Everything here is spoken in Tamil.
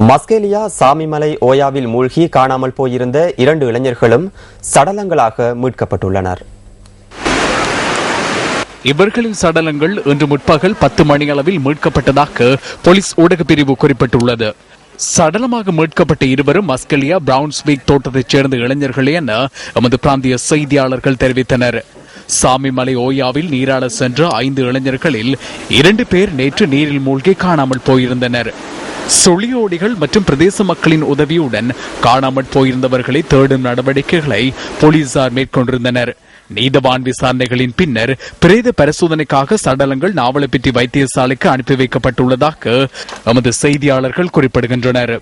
மஸ்கேலியா சாமிமலை ஓயாவில் மூழ்கி காணாமல் போயிருந்த இரண்டு இளைஞர்களும் சடலங்களாக மீட்கப்பட்டுள்ளனர். இவர்களின் சடலங்கள் இன்று முற்பகல் பத்து மணி அளவில் மீட்கப்பட்டதாக போலீஸ் ஊடகப் பிரிவு குறிப்பிட்டுள்ளது. சடலமாக மீட்கப்பட்ட இருவரும் மஸ்கலியா பிரவுன்ஸ்பீக் தோட்டத்தைச் சேர்ந்த இளைஞர்களே என எமது பிராந்திய செய்தியாளர்கள் தெரிவித்தனர். சாமிமலை ஓயாவில் நீராட சென்ற ஐந்து இளைஞர்களில் இரண்டு பேர் நேற்று நீரில் மூழ்கி காணாமல் போயிருந்தனர். சுழியோடிகள் மற்றும் பிரதேச மக்களின் உதவியுடன் காணாமல் போயிருந்தவர்களை தேடும் நடவடிக்கைகளை போலீசார் மேற்கொண்டிருந்தனர். நீதவான் விசாரணைகளின் பின்னர் பிரேத பரிசோதனைக்காக சடலங்கள் நாவலப்பிட்டி வைத்தியசாலைக்கு அனுப்பி வைக்கப்பட்டுள்ளதாக எமது செய்தியாளர்கள் குறிப்பிடுகின்றனர்.